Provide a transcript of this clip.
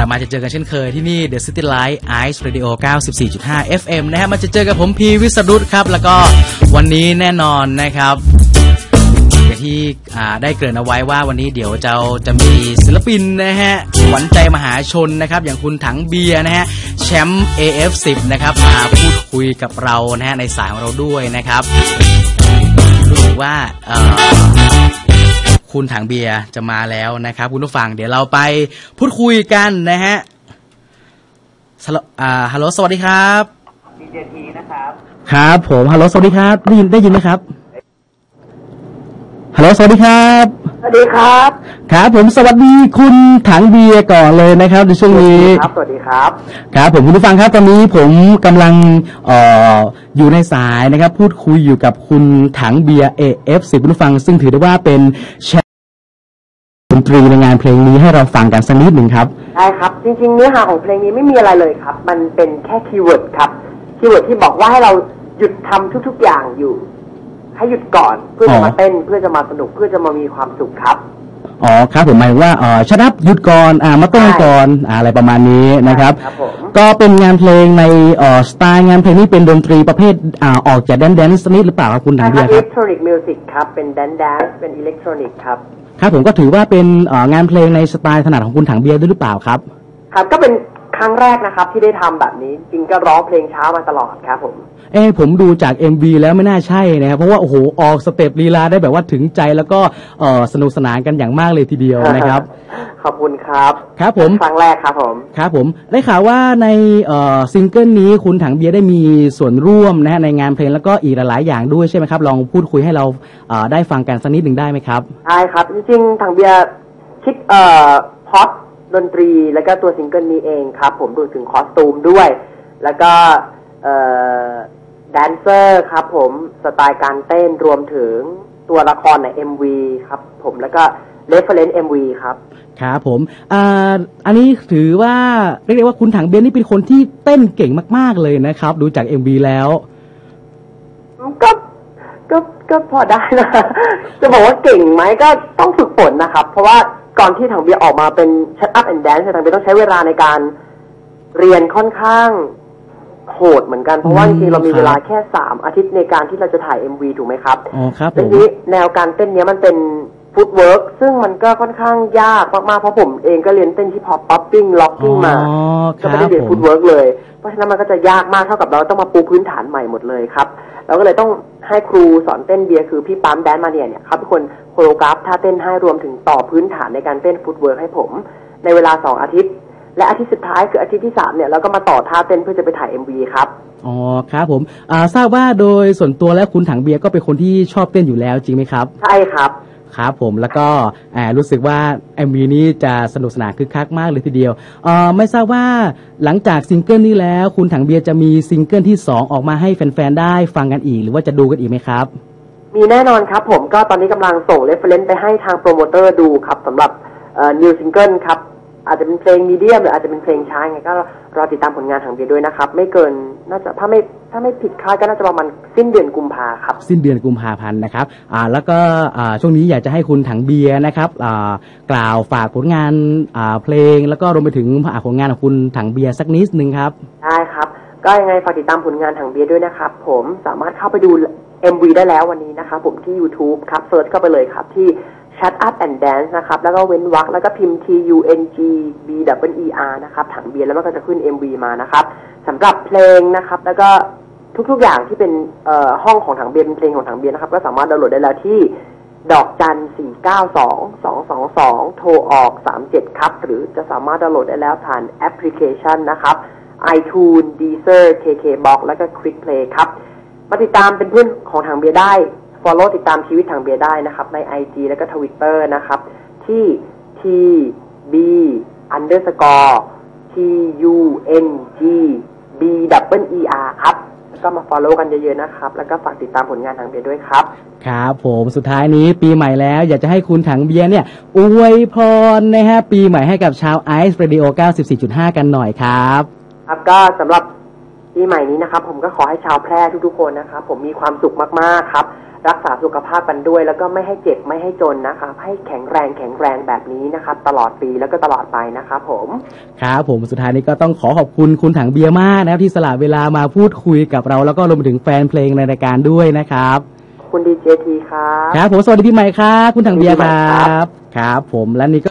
ลับมาจะเจอกันเช่นเคยที่นี่ The City Light Ice Radio 94.5 FM นะฮะมาจะเจอกับผมพีวิสรุตครับ แล้วก็วันนี้แน่นอนนะครับอย่างที่ได้เกริ่นเอาไว้ว่าวันนี้เดี๋ยวจะจะมีศิลปินนะฮะขวัญใจมหาชนนะครับ อย่างคุณถังเบียร์นะฮะแชมป์ AF10 นะครับมาพูดคุยกับเรานะฮะในสายของเราด้วยนะครับรู้สึกว่า คุณถังเบียร์จะมาแล้วนะครับ คุณผู้ฟังเดี๋ยวเราไปพูดคุยกันนะฮะสโลอ่าฮัลโหลสวัสดีครับดีเจทีนะครับครับผมฮัลโหลสวัสดีครับได้ยินได้ยินไหมครับฮัลโหลสวัสดีครับสวัสดีครับครับผมสวัสดีคุณถังเบียร์ก่อนเลยนะครับ ในช่วงนี้ครับสวัสดีครับครับผมคุณผู้ฟังครับตอนนี้ผมกำลังเอ่ออยู่ในสายนะครับ พูดคุยอยู่กับคุณถังเบียร์ AF10 คุณผู้ฟัง ซึ่งถือได้ว่าเป็นแชมป์ด นตรีในงานเพลงนี้ให้เราฟังกันสักนิดหนึ่งครับ ได้ครับ จริงๆ เนื้อหาของเพลงนี้ไม่มีอะไรเลยครับ มันเป็นแค่คีย์เวิร์ดครับคีย์เวิร์ดที่บอกว่าให้เราหยุดทำทุก ๆอย่างอยู่ ให้หยุดก่อนเพื่ออ๋จะอมาเต้นเพื่อจะมาสนุกเพื่อจะมามีความสุขครับอ๋อครับผมหมายถึงว่าเอ่อชัดอัพหยุดก่อนอ่ามาต้นก่อนอ่าอะไรประมาณนี้นะครับครับผมก็เป็นงานเพลงในเอ่อสไตล์งานเพลงนี้เป็นดนตรีประเภทอ่าออกจากแดนแดนซ์นิดหรือเปล่าครับคุณถังเบียร์อิคเล็รับกทรอนิกส์มิวสิกครับเป็นแดนแดนซ์เป็นอิเล็กทรอนิกส์ครับ ครับผมก็ถือว่าเป็นเอ่องานเพลงในสไตล์ถนัดของคุณถังเบียร์ด้วยหรือเปล่าครับ ครับก็เป็น ครั้งแรกนะครับ ที่ได้ทำแบบนี้ จริงก็ร้องเพลงช้ามาตลอดครับผมเอ้ผมดูจาก MV แล้วไม่น่าใช่นะครับเพราะว่าโอ้โหออกสเต็ปลีลาได้แบบว่าถึงใจแล้วก็เอ่อสนุกสนานกันอย่างมากเลยทีเดียวนะครับ ขอบคุณครับครับผมครั้งแรกครับผมครับผมได้ข่าวว่าในเอ่อซิงเกิลนี้คุณถังเบียร์ได้มีส่วนร่วมนะฮะในงานเพลงแล้วก็อีกหลายๆอย่างด้วยใช่ไหมครับ ลองพูดคุยให้เราเอ่อได้ฟังกันสักนิดหนึ่งได้ไหมครับใช่ครับจริงๆทางเบียร์คิดเอ่อพอ ดดนตรีแล้วก็ตัวซิงเกิลนี้เองครับ ผมรวมถึงคอสตูมด้วย แล้วก็เอ่อแดนเซอร์ครับผมสไตล์การเต้นรวมถึงตัวละครใน MV ครับผมแล้วก็เรฟเฟรนซ์ MV ครับครับผมอ่าอันนี้ถือว่าเรียกได้ว่าคุณถังเบียร์นี่เป็นคนที่เต้นเก่งมาก ๆ เลยนะครับ ดูจาก MV แล้ว ก็ก็ก็พอได้นะ จะบอกว่าเก่งไหมก็ต้องฝึกฝนนะครับ เพราะว่า ก่อนที่ถังเบียร์ออกมาเป็น Shut Up and Dance เนี่ยถังเบียร์ต้องใช้เวลาในการเรียนค่อนข้างโหดเหมือนกัน เพราะว่าอืจมริงๆเรามีครับเวลาแค่สามอาทิตย์ในการที่เราจะถ่าย MV ถูกไหมครับอ๋อครับผทีมนี้แนวการเต้นเนี้ยมันเป็น ฟุตเวิร์กซึ่งมันก็ค่อนข้างยากมากๆ เพราะผมเองก็เรียนเต้นที่พอปป๊อปปิ้งล็อกกิ้งมา อ๋อคก็รัไม่บได้เรียนผม ฟุตเวิร์กเลย เพราะฉะนั้นมันก็จะยากมากเท่ากับเราต้องมาปูพื้นฐานใหม่หมดเลยครับเราก็เลยต้องให้ครูสอนเต้นเบียร์คือพี่ปั๊มแดนมาเนียเนี่ยครับเป็นคนโคโรกราฟท่าเต้นให้รวมถึงต่อพื้นฐานในการเต้นฟุตเวิร์กให้ผม ในเวลาสองอาทิตย์ และอาทิตย์สุดท้ายคืออาทิตย์ที่สามเนี่ยเราก็มาต่อท่าเต้นเพื่อจะไปถ่าย MV ครับ อ๋อครับผมอ่าทราบว่าโดยส่วนตัวแล้วคุณถังเบียร์ก็เป็นคนที่ชอบเต้นอยู่แล้วจริงไหมครับ ใช่ครับ ครับผมแล้วก็รู้สึกว่าแอมีนี้จะสนุกสนานคึกคักมากเลยทีเดียวไม่ทราบว่าหลังจากซิงเกิลนี้แล้ว คุณถังเบียร์จะมีซิงเกิลที่ 2 ออกมาให้แฟนๆได้ฟังกันอีก หรือว่าจะดูกันอีกไหมครับ มีแน่นอนครับผมก็ตอนนี้กำลังส่งเรฟเฟรนซ์ไปให้ทางโปรโมเตอร์ดูครับสำหรับนิวซิงเกิลครับ อาจจะเป็นเพลงมีเดียมหรืออาจจะเป็นเพลงช้าไงก็รอติดตามผลงานทางเบียร์ด้วยนะครับ ไม่เกินน่าจะถ้าไม่ถ้าไม่ผิดคาดก็น่าจะประมาณสิ้นเดือนกุมภาครับ สิ้นเดือนกุมภาพันธ์นะครับอ่าแล้วก็อ่าช่วงนี้อยากจะให้คุณถังเบียร์นะครับอ่ากล่าวฝากผลงานอ่าเพลง แล้วก็รวมไปถึงอ่าผลงานของคุณถังเบียร์สักนิดนึงครับได้ครับ ก็ยังไงฝากติดตามผลงานทางเบียร์ด้วยนะครับ ผมสามารถเข้าไปดู MV ได้แล้ววันนี้นะครับผมที่ YouTube ครับเซิร์ชเข้าไปเลยครับที่ Shut Up and Dance นะครับ แล้วก็เว้นวรรคแล้วก็พิมพ์ T U N G B W E R นะครับ ถังเบียร์แล้วมันก็จะขึ้น MV มานะครับสำหรับเพลงนะครับ แล้วก็ทุกๆอย่างที่เป็นเอ่อห้องของถังเบียร์เป็นเพลงของถังเบียร์นะครับ ก็สามารถดาวน์โหลดได้แล้วที่ดอกจัน 492 222 โทรออก 37 ครับ หรือจะสามารถดาวน์โหลดได้แล้วผ่านแอปพลิเคชันนะครับ iTunes Deezer KKBox แล้วก็ Quick Play ครับ มาติดตามเป็นเพื่อนของทางเบียร์ได้ follow ติดตามชีวิตทางเบียร์ได้นะครับ ใน IG แล้วก็ Twitter นะครับ ที่ t b underscore t u n g b w e r ครับแล้วก็มา follow กันเยอะๆนะครับ แล้วก็ฝากติดตามผลงานทางเบียร์ด้วยครับ ครับผมสุดท้ายนี้ปีใหม่แล้ว อยากจะให้คุณถังเบียร์เนี่ย อวยพรนะฮะปีใหม่ให้กับชาวไอซ์เรดิโอ94.5 กันหน่อยครับ ครับก็สำหรับปีใหม่นี้นะครับ ผมก็ขอให้ชาวแพร่ทุกๆคนนะครับ ผมมีความสุขมากๆครับ รักษาสุขภาพกันด้วย แล้วก็ไม่ให้เจ็บไม่ให้จนนะครับ ให้แข็งแรงแข็งแรงแบบนี้นะครับ ตลอดปีแล้วก็ตลอดไปนะครับผมครับผมสุดท้ายนี้ก็ต้องขอขอบคุณคุณถังเบียร์มากนะครับที่สละเวลามาพูดคุยกับเรา แล้วก็รวมไปถึงแฟนเพลงในรายการด้วยนะครับคุณดีเจทีครับ ครับผมสวัสดีพี่ใหม่ครับ คุณถังเบียร์คสวัสดีรัครับบครับ ผมและนี่ก็